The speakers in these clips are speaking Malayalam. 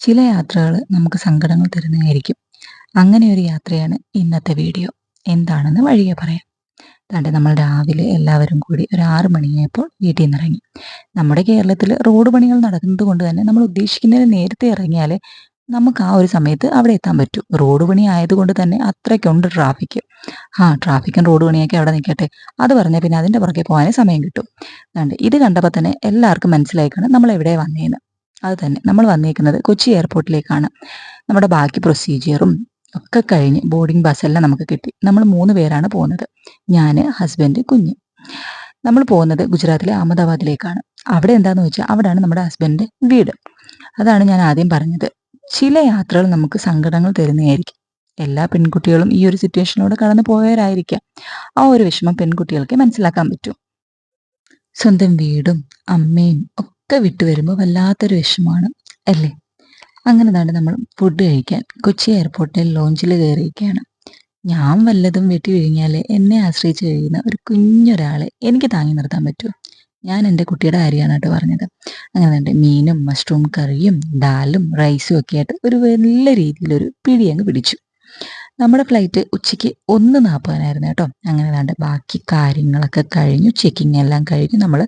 ചില യാത്രകൾ നമുക്ക് സങ്കടങ്ങൾ തരുന്നതായിരിക്കും. അങ്ങനെ ഒരു യാത്രയാണ് ഇന്നത്തെ വീഡിയോ. എന്താണെന്ന് വഴിയെ പറയാം. അതാണ്ട് നമ്മൾ രാവിലെ എല്ലാവരും കൂടി ഒരു ആറ് മണിയായപ്പോൾ വീട്ടിൽ നിന്ന് ഇറങ്ങി. നമ്മുടെ കേരളത്തിൽ റോഡ് പണികൾ നടക്കുന്നത് കൊണ്ട് തന്നെ നമ്മൾ ഉദ്ദേശിക്കുന്നതിന് നേരത്തെ ഇറങ്ങിയാൽ നമുക്ക് ആ ഒരു സമയത്ത് അവിടെ എത്താൻ പറ്റും. റോഡ് പണി ആയതുകൊണ്ട് തന്നെ അത്രയ്ക്കുണ്ട് ട്രാഫിക്. ആ ട്രാഫിക്കും റോഡ് പണിയൊക്കെ അവിടെ നിൽക്കട്ടെ. അത് പറഞ്ഞാൽ പിന്നെ അതിന്റെ പുറകെ പോകാനേ സമയം കിട്ടും. അതുകൊണ്ട് ഇത് കണ്ടപ്പോൾ തന്നെ എല്ലാവർക്കും മനസ്സിലായിക്കാണ് നമ്മൾ എവിടെ വന്നേന്ന്. അത് തന്നെ നമ്മൾ വന്നേക്കുന്നത് കൊച്ചി എയർപോർട്ടിലേക്കാണ്. നമ്മുടെ ബാക്കി പ്രൊസീജിയറും ഒക്കെ കഴിഞ്ഞ് ബോർഡിംഗ് ബസ്സെല്ലാം നമുക്ക് കിട്ടി. നമ്മൾ മൂന്ന് പേരാണ് പോകുന്നത്. ഞാൻ ഹസ്ബൻഡ് കുഞ്ഞ്. നമ്മൾ പോകുന്നത് ഗുജറാത്തിലെ അഹമ്മദാബാദിലേക്കാണ്. അവിടെ എന്താണെന്ന് വെച്ചാൽ അവിടെയാണ് നമ്മുടെ ഹസ്ബൻഡ് വീട്. അതാണ് ഞാൻ ആദ്യം പറഞ്ഞത്. ചില യാത്രകൾ നമുക്ക് സങ്കടങ്ങൾ തരുന്നതായിരിക്കും. എല്ലാ പെൺകുട്ടികളും ഈ ഒരു സിറ്റുവേഷനിലൂടെ കടന്നു പോയവരായിരിക്കാം. ആ ഒരു വിഷമം പെൺകുട്ടികൾക്ക് മനസ്സിലാക്കാൻ പറ്റും. സ്വന്തം വീടും അമ്മയും ഒക്കെ വിട്ടു വരുമ്പോൾ വല്ലാത്തൊരു വിഷമമാണ് അല്ലേ? അങ്ങനെ തന്നെ നമ്മൾ ഫുഡ് കഴിക്കാൻ കൊച്ചി എയർപോർട്ടിൽ ലോഞ്ചിൽ കയറിയിരിക്കുകയാണ്. ഞാൻ വല്ലതും വെട്ടി കഴിഞ്ഞാൽ എന്നെ ആശ്രയിച്ച് കഴിയുന്ന ഒരു കുഞ്ഞൊരാളെ എനിക്ക് താങ്ങി നിർത്താൻ പറ്റുമോ ഞാൻ എന്റെ കുട്ടിയുടെ കാര്യമാണ് കേട്ടോ പറഞ്ഞത്. അങ്ങനെ തന്നെ മീനും മഷ്റൂം കറിയും ഡാലും റൈസും ഒക്കെ ആയിട്ട് ഒരു നല്ല രീതിയിലൊരു പിടി അങ്ങ് പിടിച്ചു. നമ്മുടെ ഫ്ലൈറ്റ് ഉച്ചയ്ക്ക് ഒന്ന് നാൽപ്പതിനായിരുന്നു കേട്ടോ. അങ്ങനെ അല്ലാണ്ട് ബാക്കി കാര്യങ്ങളൊക്കെ കഴിഞ്ഞു. ചെക്കിംഗ് എല്ലാം കഴിഞ്ഞു. നമ്മൾ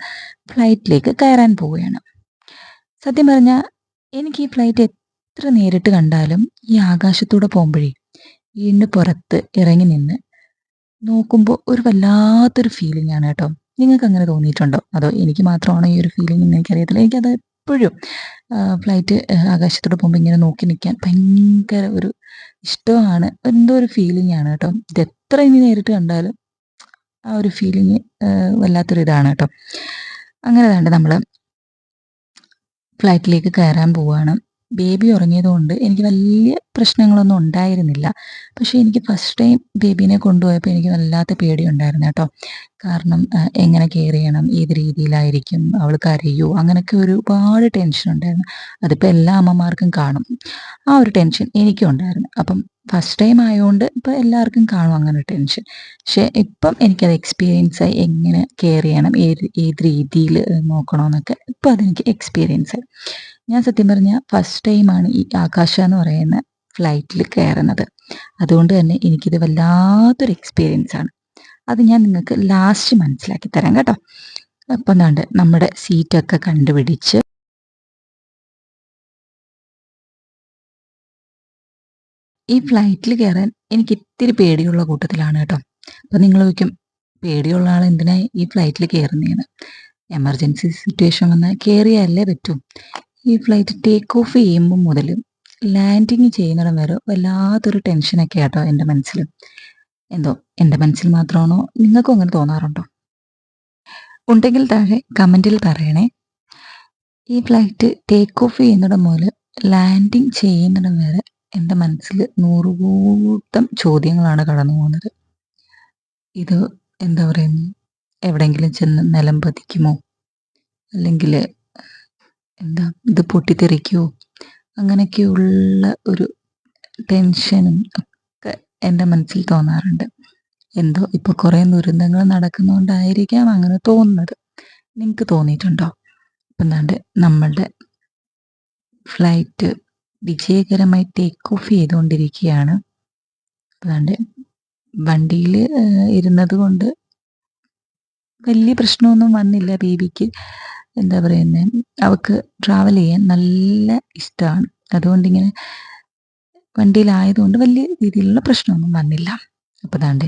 ഫ്ലൈറ്റിലേക്ക് കയറാൻ പോവുകയാണ്. സത്യം പറഞ്ഞാൽ എനിക്ക് ഈ ഫ്ലൈറ്റ് എത്ര നേരിട്ട് കണ്ടാലും ഈ ആകാശത്തൂടെ പോകുമ്പോഴേ വീണ്ടും പുറത്ത് ഇറങ്ങി നിന്ന് നോക്കുമ്പോൾ ഒരു വല്ലാത്തൊരു ഫീലിംഗ് ആണ് കേട്ടോ. നിങ്ങൾക്ക് അങ്ങനെ തോന്നിയിട്ടുണ്ടോ? അതോ എനിക്ക് മാത്രമാണോ ഈ ഒരു ഫീലിംഗ് എന്ന് എനിക്കറിയത്തില്ല. എനിക്കത് എപ്പോഴും ഫ്ലൈറ്റ് ആകാശത്തോടെ പോകുമ്പോൾ ഇങ്ങനെ നോക്കി നിൽക്കാൻ ഭയങ്കര ഒരു ഇഷ്ടമാണ്. എന്തോ ഒരു ഫീലിംഗ് ആണ് കേട്ടോ. ഇത് എത്ര ഇനി നേരിട്ട് കണ്ടാലും ആ ഒരു ഫീലിംഗ് വല്ലാത്തൊരു ഇതാണ് കേട്ടോ. അങ്ങനെ വേണ്ട നമ്മൾ ഫ്ലൈറ്റിലേക്ക് കയറാൻ പോവുകയാണ് ബേബി ഉറങ്ങിയതുകൊണ്ട് എനിക്ക് വലിയ പ്രശ്നങ്ങളൊന്നും ഉണ്ടായിരുന്നില്ല. പക്ഷേ എനിക്ക് ഫസ്റ്റ് ടൈം ബേബീനെ കൊണ്ടുപോയപ്പോൾ എനിക്ക് വല്ലാത്ത പേടിയുണ്ടായിരുന്നു കേട്ടോ. കാരണം എങ്ങനെ കെയർ ചെയ്യണം? ഏത് രീതിയിലായിരിക്കും? അവൾ കരയോ? അങ്ങനെയൊക്കെ ഒരുപാട് ടെൻഷൻ ഉണ്ടായിരുന്നു. അതിപ്പോൾ എല്ലാ അമ്മമാർക്കും കാണും. ആ ഒരു ടെൻഷൻ എനിക്കും ഉണ്ടായിരുന്നു. അപ്പം ഫസ്റ്റ് ടൈം ആയതുകൊണ്ട് ഇപ്പം എല്ലാവർക്കും കാണും അങ്ങനെ ടെൻഷൻ പക്ഷേ ഇപ്പം എനിക്കത് എക്സ്പീരിയൻസ് ആയി. എങ്ങനെ കെയർ ചെയ്യണം? ഏത് ഏത് രീതിയിൽ നോക്കണമെന്നൊക്കെ ഇപ്പം അതെനിക്ക് എക്സ്പീരിയൻസ് ആയി. ഞാൻ സത്യം പറഞ്ഞാൽ ഫസ്റ്റ് ടൈമാണ് ഈ ആകാശ എന്ന് പറയുന്ന ഫ്ലൈറ്റിൽ കയറുന്നത് അതുകൊണ്ട് തന്നെ എനിക്കിത് വല്ലാത്തൊരു എക്സ്പീരിയൻസ് ആണ്. അത് ഞാൻ നിങ്ങൾക്ക് ലാസ്റ്റ് മനസ്സിലാക്കി തരാം കേട്ടോ. അപ്പം എന്താണ്ട് നമ്മുടെ സീറ്റൊക്കെ കണ്ടുപിടിച്ച് ഈ ഫ്ലൈറ്റിൽ കയറാൻ എനിക്ക് ഇത്തിരി പേടിയുള്ള കൂട്ടത്തിലാണ് കേട്ടോ. അപ്പം നിങ്ങൾ ചോദിക്കും പേടിയുള്ള ആൾ എന്തിനാ ഈ ഫ്ലൈറ്റിൽ കയറുന്നതെന്ന് എമർജൻസി സിറ്റുവേഷൻ വന്നാൽ കയറിയല്ലേ പറ്റൂ. ഈ ഫ്ലൈറ്റ് ടേക്ക് ഓഫ് ചെയ്യുമ്പോൾ മുതൽ ലാൻഡിങ് ചെയ്യുന്നിടം വരെ വല്ലാത്തൊരു ടെൻഷനൊക്കെ ആട്ടോ എന്റെ മനസ്സിൽ എന്തോ എന്റെ മനസ്സിൽ മാത്രമാണോ? നിങ്ങൾക്കും അങ്ങനെ തോന്നാറുണ്ടോ? ഉണ്ടെങ്കിൽ താഴെ കമന്റിൽ പറയണേ. ഈ ഫ്ലൈറ്റ് ടേക്ക് ഓഫ് ചെയ്യുന്നിടം മുതൽ ലാൻഡിങ് ചെയ്യുന്നിടം വരെ എന്റെ മനസ്സിൽ നൂറുകൂട്ടം ചോദ്യങ്ങളാണ് കടന്നു പോകുന്നത്. ഇത് എന്താ പറയുന്നത് എവിടെയെങ്കിലും ചെന്ന് നിലം പതിക്കുമോ? അല്ലെങ്കിൽ എന്താ ഇത് പൊട്ടിത്തെറിക്കുമോ അങ്ങനെയൊക്കെയുള്ള ഒരു ടെൻഷനും ഒക്കെ എന്റെ മനസ്സിൽ തോന്നാറുണ്ട്. എന്തോ ഇപ്പോൾ കുറേ ദുരന്തങ്ങൾ നടക്കുന്നതുകൊണ്ടായിരിക്കാം അങ്ങനെ തോന്നുന്നത്. നിങ്ങൾക്ക് തോന്നിയിട്ടുണ്ടോ? ഇപ്പം എന്താണ്ട് നമ്മളുടെ ഫ്ലൈറ്റ് വിജയകരമായി ടേക്ക് ഓഫ് ചെയ്തുകൊണ്ടിരിക്കുകയാണ് അതാണ്ട് വണ്ടിയിൽ ഇരുന്നത് കൊണ്ട് വലിയ പ്രശ്നമൊന്നും വന്നില്ല ബേബിക്ക്. എന്താ പറയുന്നത് അവൾക്ക് ട്രാവൽ ചെയ്യാൻ നല്ല ഇഷ്ടമാണ് അതുകൊണ്ടിങ്ങനെ വണ്ടിയിലായതുകൊണ്ട് വലിയ രീതിയിലുള്ള പ്രശ്നമൊന്നും വന്നില്ല. അപ്പോൾ അതാണ്ട്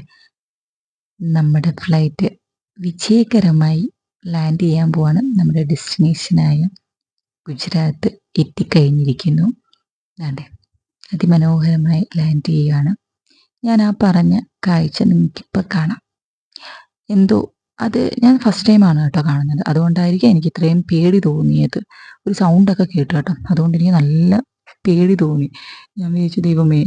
നമ്മുടെ ഫ്ലൈറ്റ് വിജയകരമായി ലാൻഡ് ചെയ്യാൻ പോവാണ് നമ്മുടെ ഡെസ്റ്റിനേഷനായ ഗുജറാത്ത് എത്തിക്കഴിഞ്ഞിരിക്കുന്നു. അതെ അതിമനോഹരമായി ലാൻഡ് ചെയ്യുകയാണ് ഞാൻ ആ പറഞ്ഞ കാഴ്ച നിങ്ങൾക്കിപ്പോൾ കാണാം. എന്തോ അത് ഞാൻ ഫസ്റ്റ് ടൈമാണ് കേട്ടോ കാണുന്നത്. അതുകൊണ്ടായിരിക്കും എനിക്ക് ഇത്രയും പേടി തോന്നിയത്. ഒരു സൗണ്ടൊക്കെ കേട്ടു കേട്ടോ. അതുകൊണ്ട് എനിക്ക് നല്ല പേടി തോന്നി. ഞാൻ വിചാരിച്ചു ദൈവമേ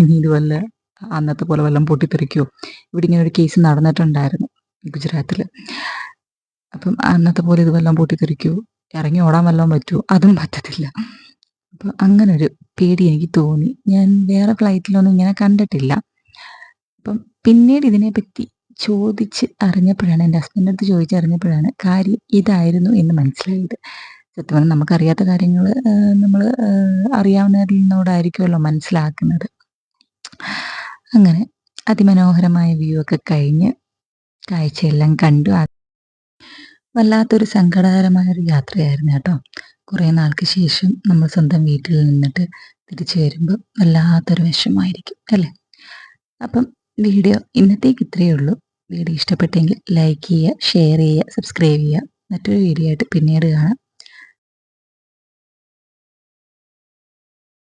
ഇനി ഇത് വല്ല അന്നത്തെ പോലെ വല്ലതും പൊട്ടിത്തെറിക്കോ? ഇവിടെ ഇങ്ങനെ ഒരു കേസ് നടന്നിട്ടുണ്ടായിരുന്നു ഗുജറാത്തിൽ അപ്പം അന്നത്തെ പോലെ ഇത് വല്ലതും പൊട്ടിത്തെറിക്കോ? ഇറങ്ങി ഓടാൻ വല്ലതും പറ്റുമോ അതും പറ്റത്തില്ല. അപ്പം അങ്ങനെ ഒരു പേടി എനിക്ക് തോന്നി. ഞാൻ വേറെ ഫ്ലൈറ്റിലൊന്നും ഇങ്ങനെ കണ്ടിട്ടില്ല. അപ്പം പിന്നീട് ഇതിനെപ്പറ്റി ചോദിച്ച് അറിഞ്ഞപ്പോഴാണ് എന്റെ ഹസ്ബൻഡിന്റെ അടുത്ത് ചോദിച്ചറിഞ്ഞപ്പോഴാണ് കാര്യം ഇതായിരുന്നു എന്ന് മനസ്സിലായത്. സത്യം പറഞ്ഞാൽ നമുക്കറിയാത്ത കാര്യങ്ങൾ നമ്മൾ അറിയാവുന്നതിൽ നിന്നോടായിരിക്കുമല്ലോ മനസ്സിലാക്കുന്നത്. അങ്ങനെ അതിമനോഹരമായ വ്യൂ ഒക്കെ കഴിഞ്ഞ് കാഴ്ചയെല്ലാം കണ്ടു. വല്ലാത്തൊരു സങ്കടകരമായ ഒരു യാത്രയായിരുന്നു കേട്ടോ. കുറേ നാൾക്ക് ശേഷം നമ്മൾ സ്വന്തം വീട്ടിൽ നിന്നിട്ട് തിരിച്ചു വരുമ്പോൾ വല്ലാത്തൊരു വിഷമായിരിക്കും അല്ലേ? അപ്പം വീഡിയോ ഇന്നത്തേക്ക് ഇത്രയേ ഉള്ളൂ. വീഡിയോ ഇഷ്ടപ്പെട്ടെങ്കിൽ ലൈക്ക് ചെയ്യുക ഷെയർ ചെയ്യുക സബ്സ്ക്രൈബ് ചെയ്യുക. മറ്റൊരു വീഡിയോ ആയിട്ട് പിന്നീട് കാണാം.